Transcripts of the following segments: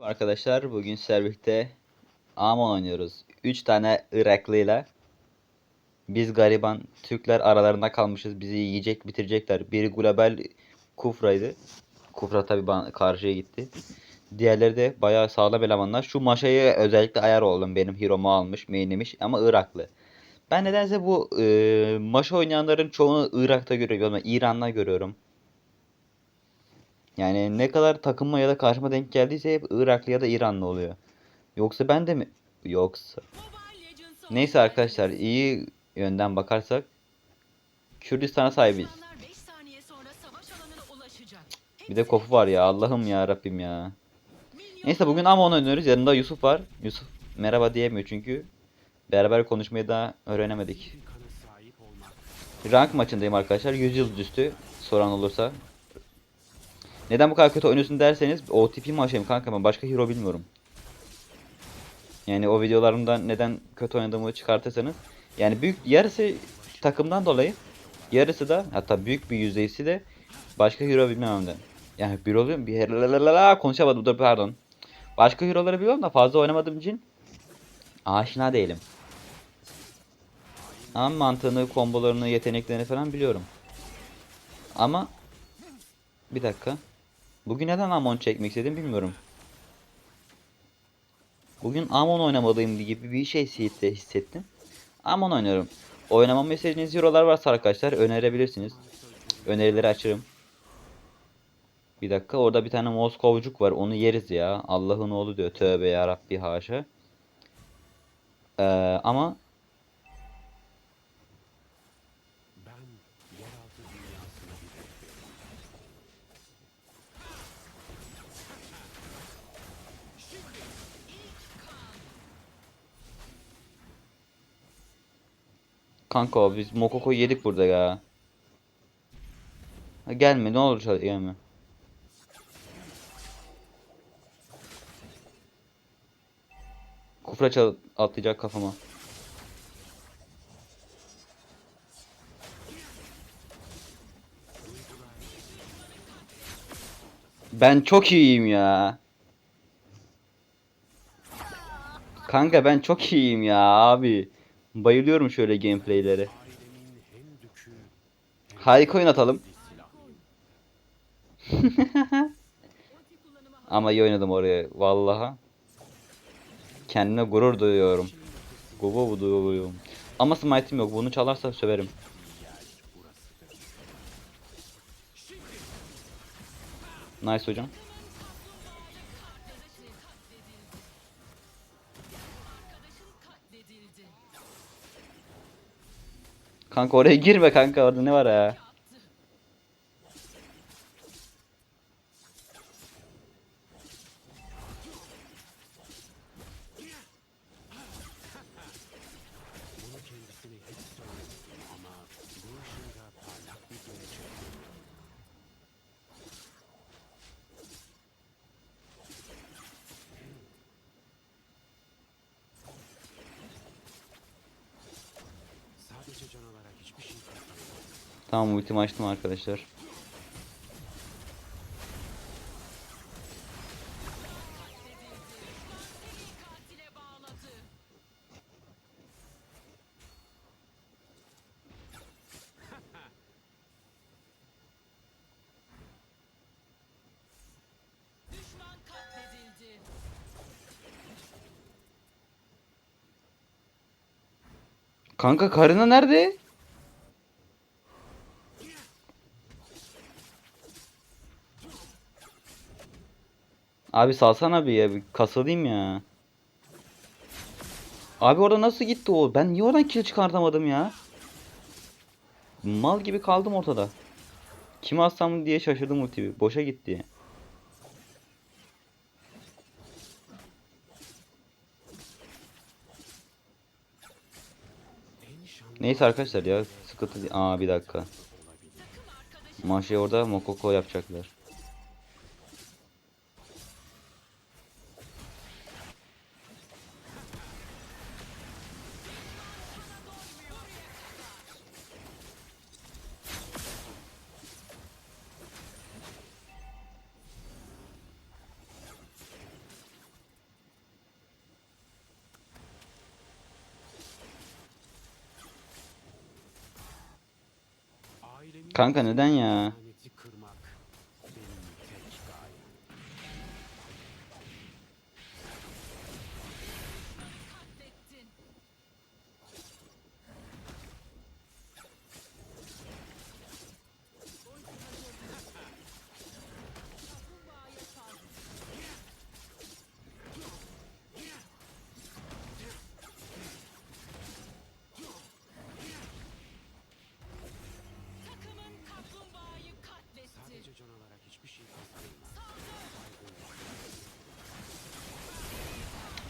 Arkadaşlar bugün Servik'te Amon oynuyoruz. 3 tane Iraklıyla biz gariban Türkler aralarında kalmışız. Bizi yiyecek bitirecekler. Biri global Kufra'ydı. Kufra tabi karşıya gitti. Diğerleri de bayağı sağlam elemanlar. Şu maşayı özellikle ayar oldum. Benim hero'mu almış, mainlemiş ama Iraklı. Ben nedense bu e, maşa oynayanların çoğunu Irak'ta görüyorum. İran'da görüyorum. Yani ne kadar takımma ya da karşıma denk geldiyse hep Iraklı ya da İranlı oluyor. Yoksa ben de mi? Yoksa. Neyse arkadaşlar iyi yönden bakarsak Kürdistan'a sahibiz. Bir de kofu var ya Allah'ım ya Rabbim ya. Neyse bugün Amon oynuyoruz. Yanında Yusuf var. Yusuf merhaba diyemiyor çünkü beraber konuşmayı daha öğrenemedik. Rank maçındayım arkadaşlar. 100 yıl üstü soran olursa. Neden bu kadar kötü oynuyorsun derseniz OTP maçıyım kanka ben başka hero bilmiyorum. Yani o videolarımdan neden kötü oynadığımı çıkartırsanız. Yani büyük yarısı takımdan dolayı yarısı da hatta büyük bir yüzdeysi de başka hero bilmememden. Yani bir oluyor bir her konuşamadım dur pardon. Başka hero'ları biliyorum da fazla oynamadığım için aşina değilim. Ama mantığını, kombolarını, yeteneklerini falan biliyorum. Ama bir dakika. Bugün neden Amon çekmek istedim bilmiyorum. Bugün Amon oynamalıyım gibi bir şey hissettim. Amon oynuyorum. Oynamamı istediğiniz hero'lar varsa arkadaşlar önerebilirsiniz. Önerileri açarım. Bir dakika orada bir tane Moskovcuk var onu yeriz ya. Allah'ın oğlu diyor. Tövbe ya Rabbi haşa. Ee, ama kanka biz Mokoko yedik burada ya. Ha, gelme ne olur gelme. Kufra çal atlayacak kafama. Ben çok iyiyim ya. Kanka ben çok iyiyim ya abi. Bayılıyorum şöyle gameplaylere. Harika oyun atalım. Ama iyi oynadım oraya vallaha. Kendime gurur duyuyorum. Gurur duyuyorum. Ama smite'im yok. Bunu çalarsa söverim. Nice hocam. Kanka oraya girme kanka orada ne var ya? Tamam ultimi açtım arkadaşlar. Kanka karına nerede? Abi salsana bir ya bir kasılayım ya. Abi orada nasıl gitti o? Ben niye oradan kill çıkartamadım ya? Mal gibi kaldım ortada. Kimi alsam diye şaşırdım ultiyi. Boşa gitti. Neyse arkadaşlar ya sıkıntı değil. Aa bir dakika. Maşayı orada Mokoko yapacaklar. Kanka neden ya? Laneti kırmak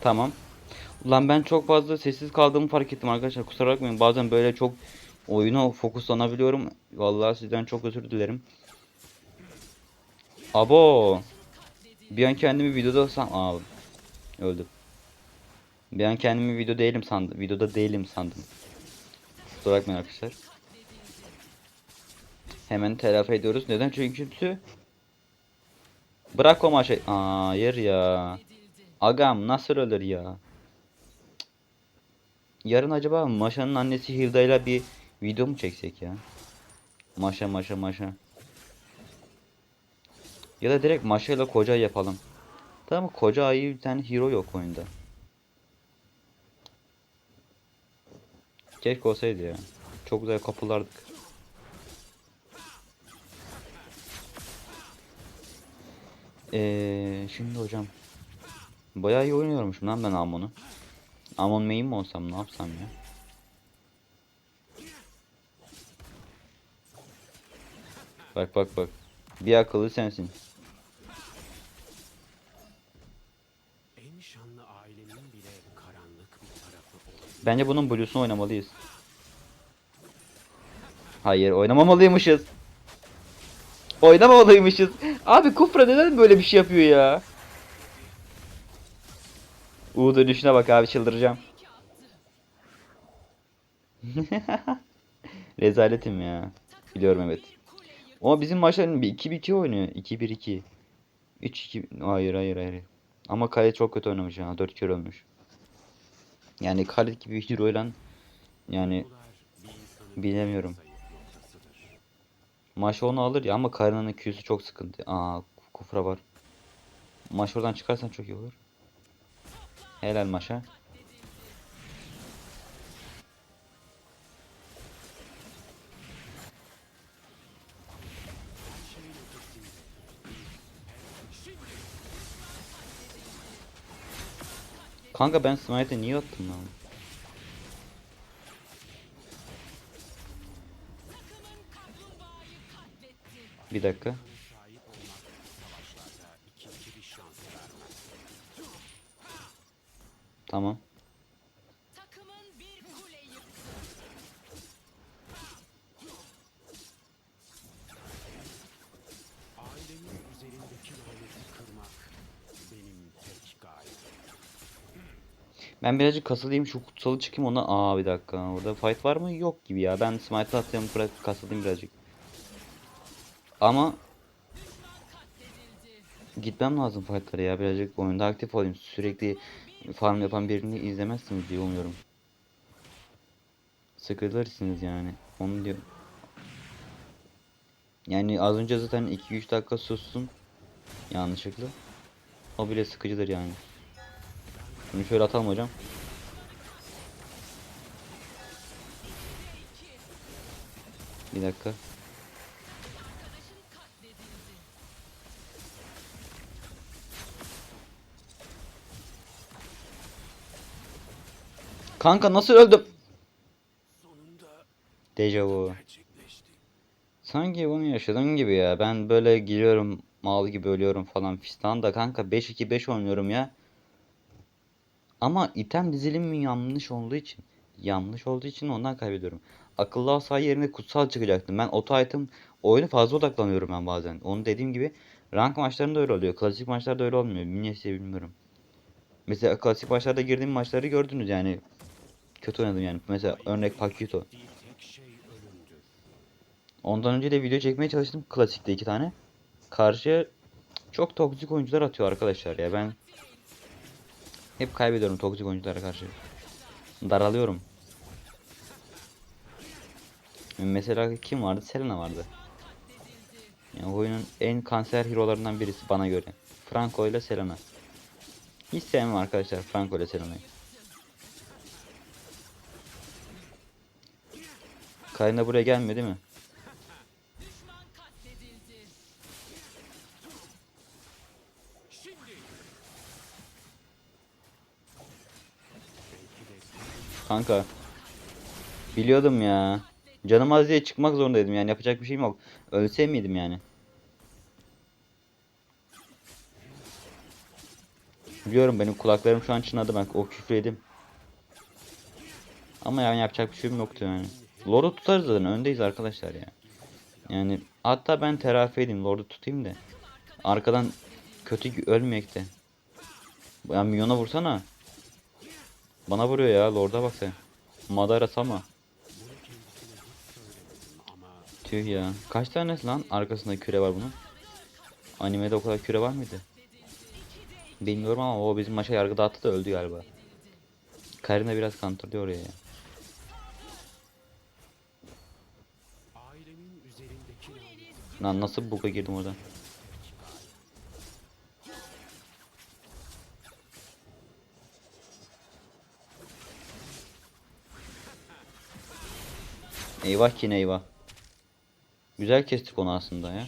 Tamam. Ulan ben çok fazla sessiz kaldığımı fark ettim arkadaşlar. Kusura bakmayın. Bazen böyle çok oyuna fokuslanabiliyorum. Vallahi sizden çok özür dilerim. Abo. Bir an kendimi videoda san... Aa, öldüm. Bir an kendimi video değilim sandım. Videoda değilim sandım. Kusura bakmayın arkadaşlar. Hemen telafi ediyoruz. Neden? Çünkü Bırak o maçı. Hayır ya. Agam nasıl ölür ya? Yarın acaba Maşa'nın annesi Hilda'yla bir video mu çeksek ya? Maşa Maşa Maşa. Ya da direkt Maşa ile koca yapalım. Tamam koca ayı bir tane hero yok oyunda. Keşke olsaydı ya. Çok güzel kapılardık. Eee şimdi hocam. Bayağı iyi oynuyormuşum lan ben Amon'u. Amon main mi olsam ne yapsam ya? Bak bak bak. Bir akıllı sensin. Bence bunun blues'unu oynamalıyız. Hayır oynamamalıymışız. Oynamamalıymışız. Abi Kufra neden böyle bir şey yapıyor ya? U dönüşüne bak abi çıldıracağım. Rezaletim ya. Biliyorum evet. Ama bizim maçların bir 2-1-2 oynuyor. 2-1-2. 3-2. Hayır hayır hayır. Ama Kale çok kötü oynamış ya. 4 kere ölmüş. Yani Kale gibi bir yani Bunlar bir insanın bilemiyorum. Maş onu alır ya ama Karena'nın Q'su çok sıkıntı. Aa kufra var. Maş oradan çıkarsan çok iyi olur. Helal Maş'a. Kanka ben Smite'e niye attım lan? Bir dakika. Gayem. Ben birazcık kasılayım şu kutsalı çıkayım ondan. Aa bir dakika. Orada fight var mı? Yok gibi ya. Ben smite bırak kasılayım birazcık. Ama gitmem lazım fightlara ya. Birazcık oyunda aktif olayım. Sürekli farm yapan birini izlemezsiniz diye umuyorum. Sıkılırsınız yani. Onu diyor. Yani az önce zaten 2-3 dakika sustum. Yanlışlıkla. O bile sıkıcıdır yani. Bunu şöyle atalım hocam. Bir dakika. Kanka nasıl öldüm? Dejavu. Sanki bunu yaşadığım gibi ya. Ben böyle giriyorum mal gibi ölüyorum falan fistan da kanka 5-2-5 oynuyorum ya. Ama item dizilimi yanlış olduğu için yanlış olduğu için ondan kaybediyorum. Akıllı asa yerine kutsal çıkacaktım. Ben auto item oyunu fazla odaklanıyorum ben bazen. Onu dediğim gibi rank maçlarında öyle oluyor. Klasik maçlarda öyle olmuyor. Niye bilmiyorum. Mesela klasik maçlarda girdiğim maçları gördünüz yani. Kötü oynadım yani. Mesela örnek ölümdür. Ondan önce de video çekmeye çalıştım klasikte iki tane. Karşıya çok toksik oyuncular atıyor arkadaşlar ya ben hep kaybediyorum toksik oyunculara karşı. Daralıyorum. Mesela kim vardı? Selena vardı. Yani oyunun en kanser hero'larından birisi bana göre. Franco ile Selena. Hiç sevmem arkadaşlar Franco ile Selena'yı. Karina buraya gelmiyor değil mi? Kanka. Biliyordum ya. Canım az diye çıkmak zorundaydım yani yapacak bir şeyim yok. Ölse miydim yani? Biliyorum benim kulaklarım şu an çınladı ben o küfür yedim. Ama yani yapacak bir şeyim yoktu yani. Lord'u tutarız zaten öndeyiz arkadaşlar ya. Yani hatta ben terafi edeyim Lord'u tutayım da. Arkadan kötü ölmeyek de. Ya milyona vursana. Bana vuruyor ya Lord'a bak sen. Madara sama. Tüh ya. Kaç tanesi lan arkasında küre var bunun? Animede o kadar küre var mıydı? Bilmiyorum ama o bizim maça yargı dağıttı da öldü galiba. Karina biraz kantırdı oraya ya. Lan nasıl buga girdim oradan? Eyvah ki eyvah. Güzel kestik onu aslında ya.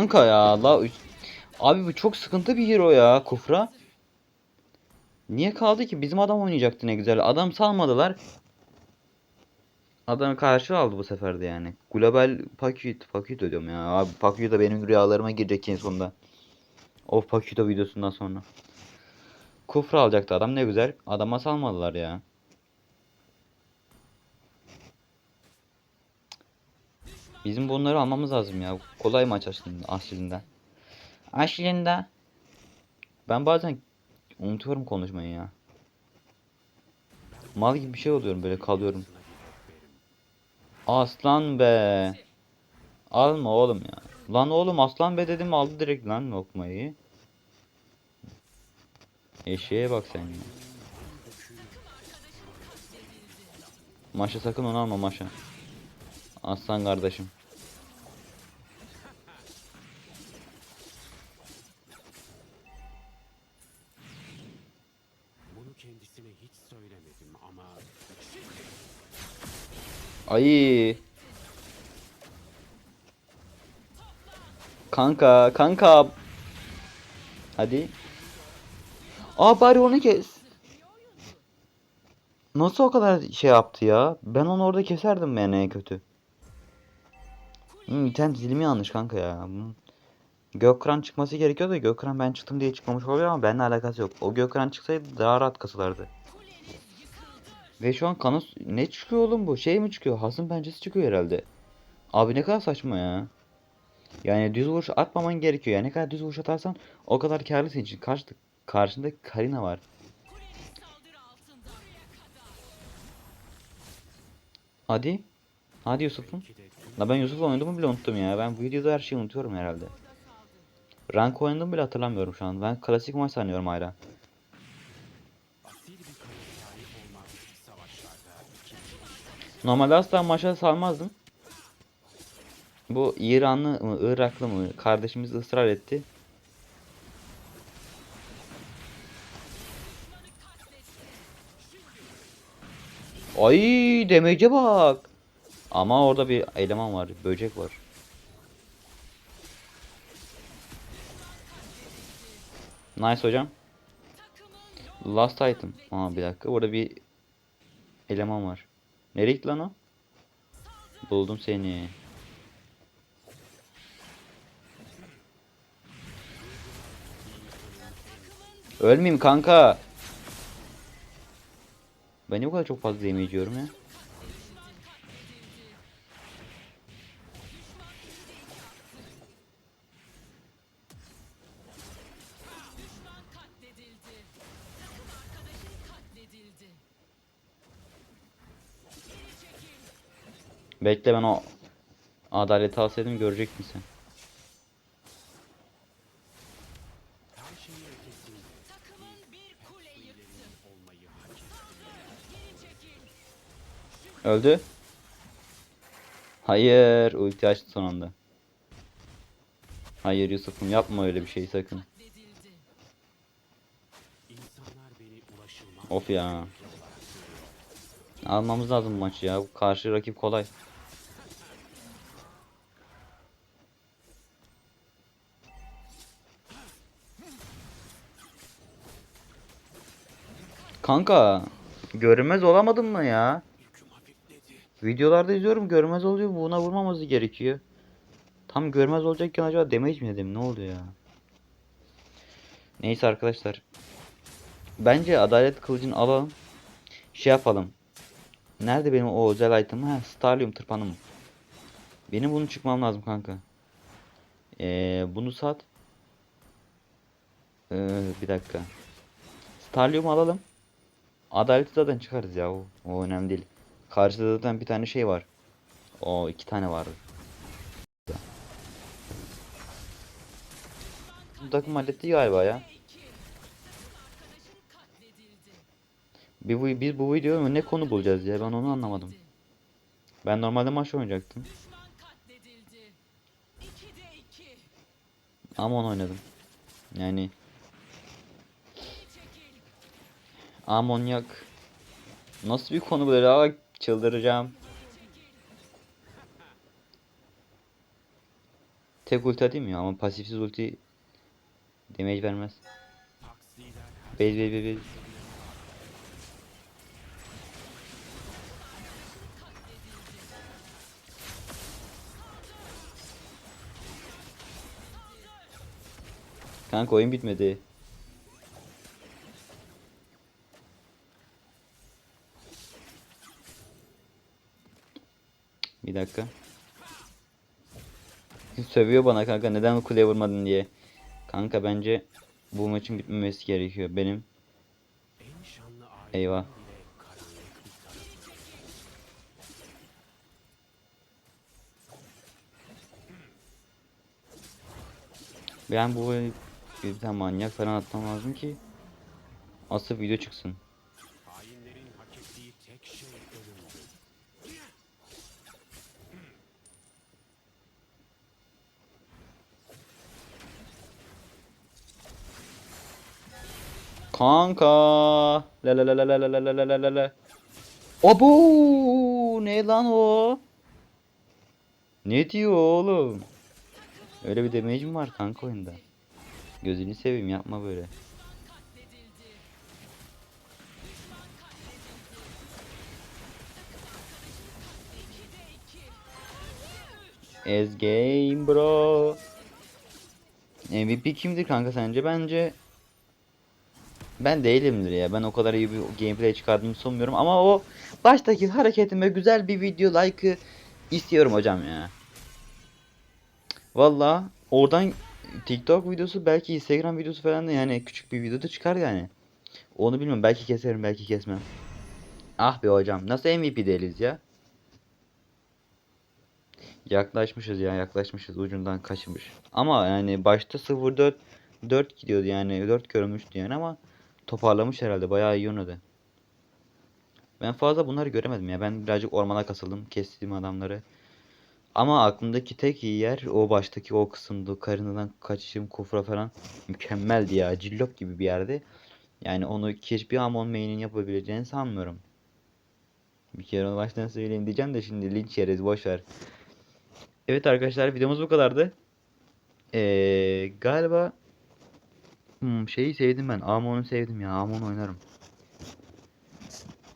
Kanka ya la Abi bu çok sıkıntı bir hero ya Kufra. Niye kaldı ki? Bizim adam oynayacaktı ne güzel. Adam salmadılar. Adam karşı aldı bu sefer de yani. Global Pakyut, Pakyut diyorum ya. Abi Pakyut da benim rüyalarıma girecek en sonunda. O Pakyut videosundan sonra. Kufra alacaktı adam ne güzel. Adama salmadılar ya. Bizim bunları almamız lazım ya. Kolay maç aslında. Aslında. Aslında. Ben bazen unutuyorum konuşmayı ya. Mal gibi bir şey oluyorum böyle kalıyorum. Aslan be. Alma oğlum ya. Lan oğlum aslan be dedim aldı direkt lan lokmayı. Eşeğe bak sen ya. Maşa sakın onu alma Maşa. Aslan kardeşim. Bunu kendisine hiç söylemedim ama Ay. Kanka, kanka. Hadi. Aa bari onu kes. Nasıl o kadar şey yaptı ya? Ben onu orada keserdim yani kötü. Hmm, internet zilimi yanlış kanka ya. Gökran çıkması gerekiyor da Gökran ben çıktım diye çıkmamış oluyor ama benimle alakası yok. O Gökran çıksaydı daha rahat kasılardı. Ve şu an kanı ne çıkıyor oğlum bu? Şey mi çıkıyor? Hasım pençesi çıkıyor herhalde. Abi ne kadar saçma ya. Yani düz vuruş atmaman gerekiyor. Yani ne kadar düz vuruş atarsan o kadar karlı senin için. Karşında, karşında Karina var. Hadi. Hadi Yusuf'um. La ben Yusuf'la oynadığımı bile unuttum ya. Ben bu videoda her şeyi unutuyorum herhalde. Rank oynadığımı bile hatırlamıyorum şu an. Ben klasik maç sanıyorum hala. Normalde asla maça salmazdım. Bu İranlı mı, Iraklı mı kardeşimiz ısrar etti. Ay demece bak. Ama orada bir eleman var, böcek var. Nice hocam. Last item. Aa bir dakika. Orada bir eleman var. Nereye gitti lan o? Buldum seni. Ölmeyeyim kanka. Ben niye bu kadar çok fazla yiyorum ya? Bekle ben o adaleti alsaydım görecek misin? Öldü. Hayır, ulti açtı son anda. Hayır Yusuf'um yapma öyle bir şey sakın. Of ya. Almamız lazım maçı ya. Karşı rakip kolay. Kanka görünmez olamadın mı ya? Videolarda izliyorum görmez oluyor. Buna vurmaması gerekiyor. Tam görmez olacakken acaba damage mi yedim? Ne oluyor ya? Neyse arkadaşlar. Bence adalet kılıcını alalım. Şey yapalım. Nerede benim o özel item'ım? Ha, Starlium tırpanım. Benim bunu çıkmam lazım kanka. Ee, bunu sat. Ee, bir dakika. Starlium alalım. Adaleti zaten çıkarız ya. O, önemli değil. Karşıda zaten bir tane şey var. O iki tane var. Bu takım halletti galiba ya. Bir bu, biz bu videoda ne konu bulacağız ya ben onu anlamadım. Ben normalde maç oynayacaktım. Ama onu oynadım. Yani amonyak. Nasıl bir konu böyle Aa, çıldıracağım. Tek ulti atayım ya ama pasifsiz ulti damage vermez. Base base base base. Kanka oyun bitmedi. Dakika. Sövüyor bana kanka neden kuleye vurmadın diye. Kanka bence bu maçın bitmemesi gerekiyor. Benim Eyvah. ben bu bir tane manyak falan atmam lazım ki asıl video çıksın. Kanka. La la la la la la la la la la. Abo! Ne lan o? Ne diyor oğlum? Öyle bir damage mi var kanka oyunda? Gözünü seveyim yapma böyle. Ez game bro. MVP kimdir kanka sence? Bence ben değilimdir ya. Ben o kadar iyi bir gameplay çıkardığımı sanmıyorum ama o baştaki hareketime güzel bir video like'ı istiyorum hocam ya. Valla oradan TikTok videosu belki Instagram videosu falan da yani küçük bir videoda çıkar yani. Onu bilmem belki keserim belki kesmem. Ah be hocam nasıl MVP değiliz ya? Yaklaşmışız ya yaklaşmışız ucundan kaçmış. Ama yani başta 0-4 4 gidiyordu yani 4 görmüştü yani ama toparlamış herhalde bayağı iyi oynadı. Ben fazla bunları göremedim ya ben birazcık ormana kasıldım kestiğim adamları. Ama aklımdaki tek iyi yer o baştaki o kısımdı. Karinadan kaçışım kufra falan mükemmeldi ya cillop gibi bir yerde. Yani onu hiçbir Amon main'in yapabileceğini sanmıyorum. Bir kere onu baştan söyleyeyim diyeceğim de şimdi linç yeriz boş ver. Evet arkadaşlar videomuz bu kadardı. Ee, galiba hmm, şeyi sevdim ben. Amon'u sevdim ya. Amon oynarım.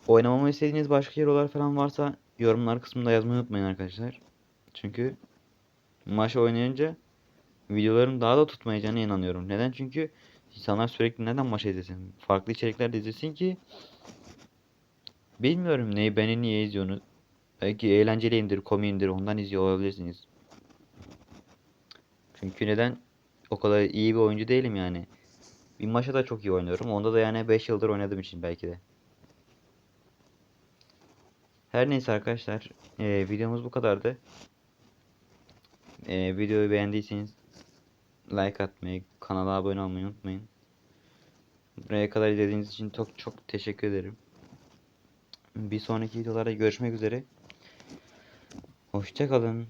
Oynamamı istediğiniz başka hero'lar falan varsa yorumlar kısmında yazmayı unutmayın arkadaşlar. Çünkü maç oynayınca videoların daha da tutmayacağına inanıyorum. Neden? Çünkü insanlar sürekli neden maç izlesin? Farklı içerikler de izlesin ki bilmiyorum neyi beni niye izliyorsunuz. Belki eğlenceliyimdir, komiyimdir ondan izliyor olabilirsiniz. Çünkü neden? O kadar iyi bir oyuncu değilim yani. Bir maçta da çok iyi oynuyorum. Onda da yani 5 yıldır oynadığım için belki de. Her neyse arkadaşlar. eee, videomuz bu kadardı. Ee, videoyu beğendiyseniz like atmayı, kanala abone olmayı unutmayın. Buraya kadar izlediğiniz için çok çok teşekkür ederim. Bir sonraki videolarda görüşmek üzere. Hoşçakalın.